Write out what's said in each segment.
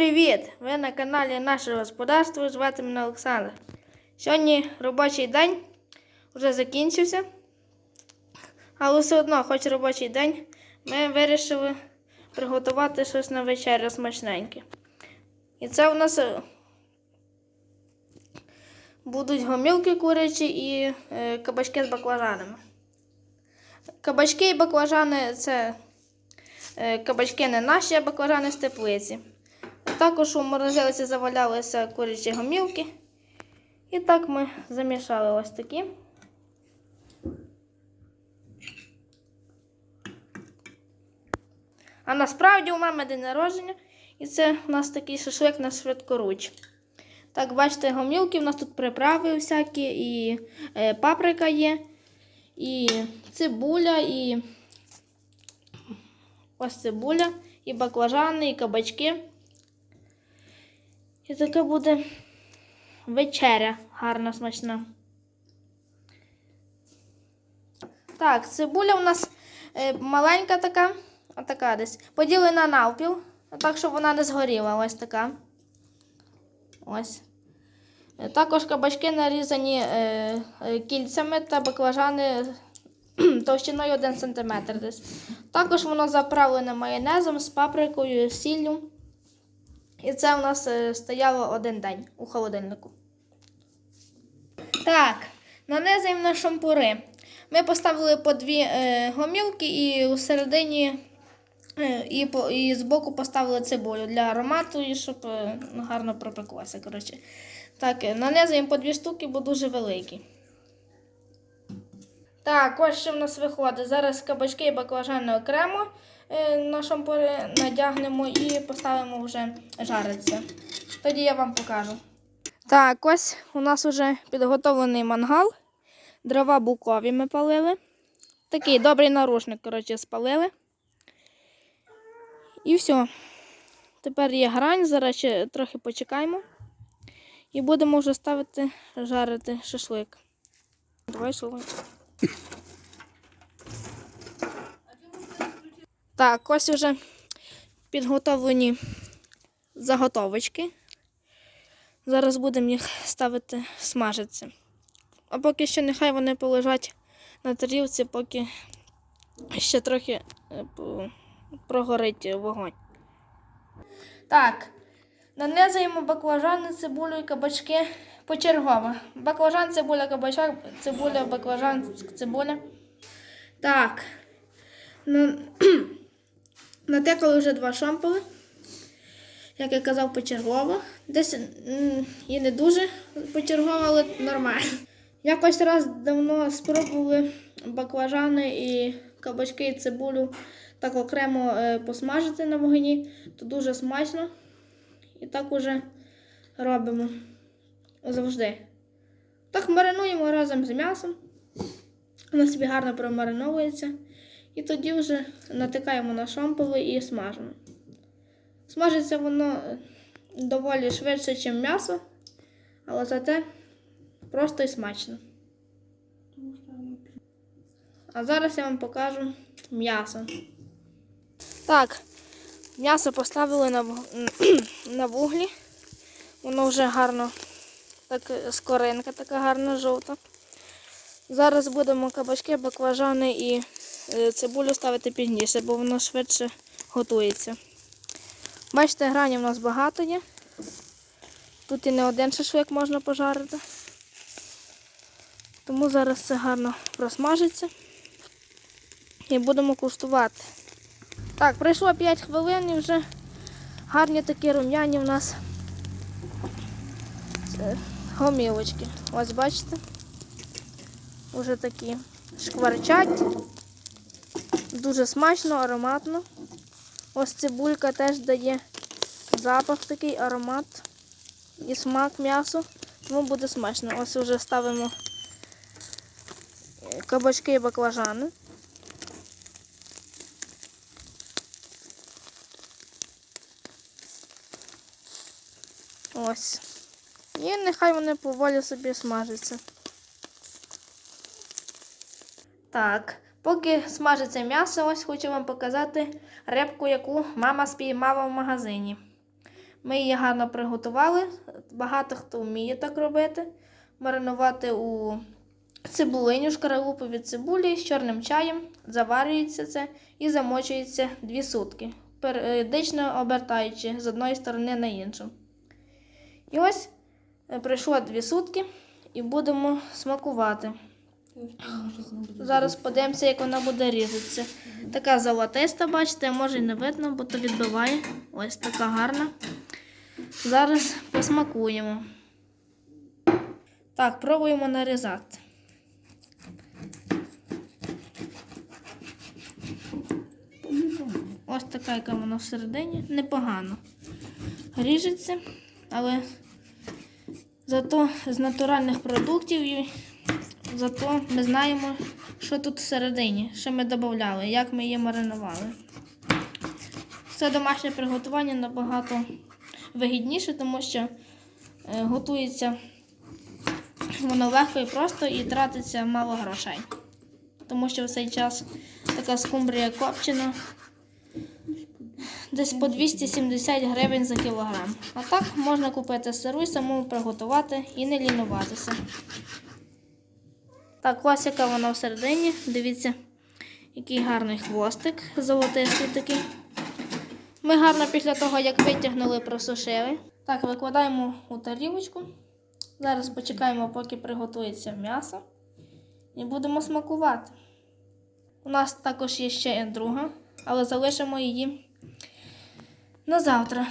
привіт! Ви на каналі Наше Господарство. Звати мене Олександр. Сьогодні робочий день вже закінчився. Але все одно, хоч робочий день, ми вирішили приготувати щось на вечерю смачненьке. І це у нас е, будуть гомілки курячі і е, кабачки з баклажанами. Кабачки і баклажани це е, кабачки не наші, а баклажани з теплиці. Також у морозилиці завалялися курячі гомілки. І так ми замішали ось такі. А насправді у мами день народження, і це у нас такий шашлик на швидкоруч. Так, бачите, гомілки, у нас тут приправи всякі, і е, паприка є, і цибуля, і ось цибуля, і баклажани, і кабачки. І така буде вечеря гарна, смачна. Так, цибуля у нас е, маленька така, отака десь. Поділена навпіл, так, щоб вона не згоріла. Ось така. Ось. Е, Також кабачки нарізані е, кільцями та баклажани товщиною 1 см десь. Також воно заправлене майонезом з паприкою, сіллю. І це у нас е, стояло один день у холодильнику. Так, нанизуємо на шампури. Ми поставили по дві е, гомілки і у середині е, і, по, і збоку поставили цибулю для аромату, і щоб е, гарно пропеклося. Коротше. Так, е, нанизуємо по дві штуки, бо дуже великі. Так, ось що в нас виходить. Зараз кабачки і баклажани окремо е, на шампури надягнемо і поставимо вже жаритися. Тоді я вам покажу. Так, ось у нас вже підготовлений мангал. Дрова букові ми палили. Такий добрий нарушник, коротше, спалили. І все. Тепер є грань, зараз ще трохи почекаємо. І будемо вже ставити жарити шашлик. Давай шалай. Так, ось вже підготовлені заготовочки. Зараз будемо їх ставити смажитися. А поки що нехай вони полежать на тарілці, поки ще трохи е, прогорить вогонь. Так, нанизуємо баклажани, цибулю і кабачки почергово. Баклажан, цибуля, кабачок, цибуля, баклажан, цибуля. Так. На... Натекали вже два шампули. Як я казав, почергово. Десь і не дуже почергово, але нормально. Якось раз давно спробували баклажани і кабачки і цибулю так окремо е, посмажити на вогні, то дуже смачно. І так уже робимо завжди. Так маринуємо разом з м'ясом. Воно собі гарно промариновується. І тоді вже натикаємо на шампули і смажимо. Смажиться воно е, доволі швидше, ніж м'ясо, але зате просто і смачно. А зараз я вам покажу м'ясо. Так, м'ясо поставили на, на вуглі. Воно вже гарно, так е, скоринка така гарна жовта. Зараз будемо кабачки, баклажани і цибулю ставити пізніше, бо воно швидше готується. Бачите, грані в нас багато є. Тут і не один шашлик можна пожарити. Тому зараз це гарно просмажиться. І будемо куштувати. Так, пройшло 5 хвилин і вже гарні такі рум'яні в нас гомілочки. Ось бачите? Уже такі шкварчать. Дуже смачно, ароматно. Ось цибулька теж дає запах такий, аромат і смак м'ясу. Тому буде смачно. Ось вже ставимо е, кабачки і баклажани. Ось. І нехай вони поволі собі смажаться. Так, поки смажиться м'ясо, ось хочу вам показати рибку, яку мама спіймала в магазині. Ми її гарно приготували. Багато хто вміє так робити. Маринувати у цибулиню, шкаралупу від цибулі з чорним чаєм, заварюється це і замочується 2 сутки, періодично обертаючи з одної сторони на іншу. І ось е, пройшло 2 сутки і будемо смакувати. Зараз подивимося, як вона буде різатися. Така золотиста, бачите, може й не видно, бо то відбиває. Ось така гарна. Зараз посмакуємо. Так, пробуємо нарізати. Ось така, яка вона всередині. Непогано. Ріжеться, але зато з натуральних продуктів і зато ми знаємо, що тут всередині, що ми додавали, як ми її маринували. Це домашнє приготування набагато вигідніше, тому що е, готується воно легко і просто і тратиться мало грошей. Тому що в цей час така скумбрія копчена десь по 270 гривень за кілограм. А так можна купити сиру і самому приготувати і не лінуватися. Так, ось яка вона всередині. Дивіться, який гарний хвостик, золотистий такий. Ми гарно після того, як витягнули, просушили. Так, викладаємо у тарілочку. Зараз почекаємо, поки приготується м'ясо. І будемо смакувати. У нас також є ще друга, але залишимо її на завтра.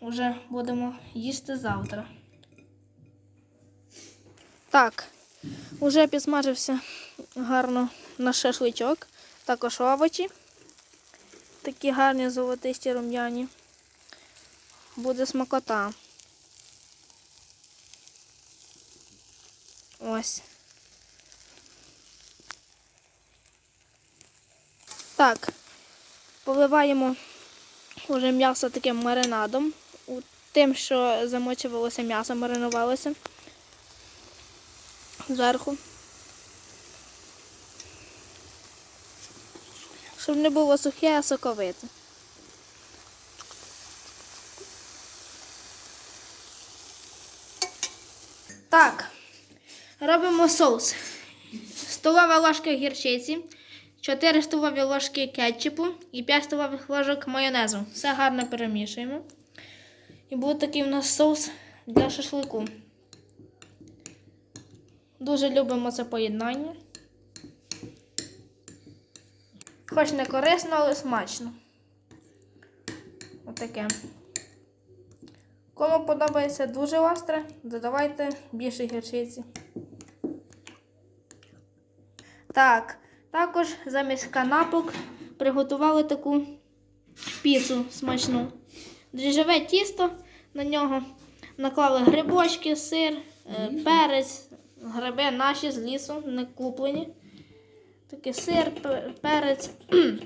Уже будемо їсти завтра. Так, уже підсмажився гарно наш шашличок. Також овочі. Такі гарні золотисті рум'яні. Буде смакота. Ось. Так, поливаємо вже м'ясо таким маринадом. Тим, що замочувалося м'ясо, маринувалося зверху. Щоб не було сухе, а соковите. Так, робимо соус. Столова ложка гірчиці, 4 столові ложки кетчупу і 5 столових ложок майонезу. Все гарно перемішуємо. І буде такий у нас соус для шашлику. Дуже любимо це поєднання. Хоч не корисно, але смачно. Отаке. Кому подобається дуже остре, додавайте більше гірчиці. Так, також замість канапок приготували таку піцу смачну. Дріжджове тісто, на нього наклали грибочки, сир, е, перець, гриби наші з лісу, не куплені. Такий сир, перець,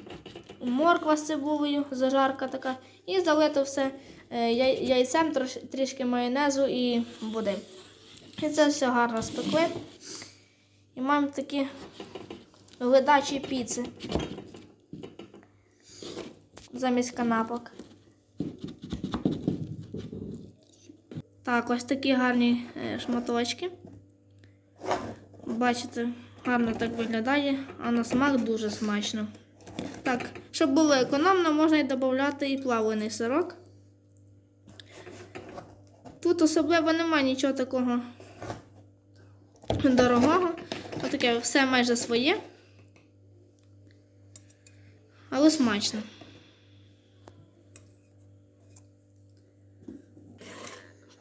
морква з цибулею, зажарка така. І залито все е, яй- яйцем, трішки майонезу і води. І це все гарно спекли. І маємо такі ледачі піци замість канапок. Так, ось такі гарні е, шматочки. Бачите, гарно так виглядає, а на смак дуже смачно. Так, щоб було економно, можна і додати і плавлений сирок. Тут особливо немає нічого такого дорогого. Отаке все майже своє. Але смачно.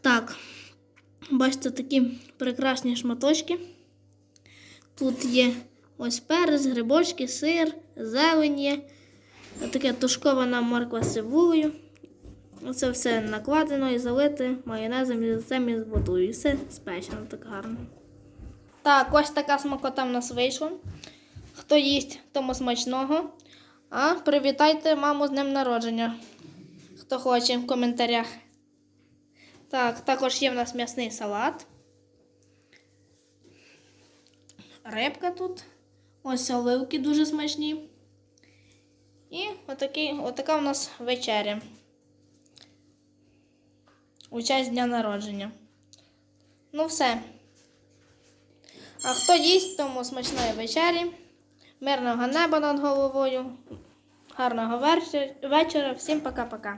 Так, бачите, такі прекрасні шматочки. Тут є ось перець, грибочки, сир, зелень є. Таке тушкована морква з цибулею. Оце все накладено і залите майонезом і цим і водою. І все спечено так гарно. Так, ось така смакота в нас вийшла. Хто їсть, тому смачного. А привітайте маму з днем народження. Хто хоче в коментарях. Так, також є в нас м'ясний салат. Рибка тут. Ось оливки дуже смачні. І отакий, отака у нас вечеря. у честь дня народження. Ну все. А хто їсть, тому смачної вечері, мирного неба над головою, гарного вечора. Всім пока-пока.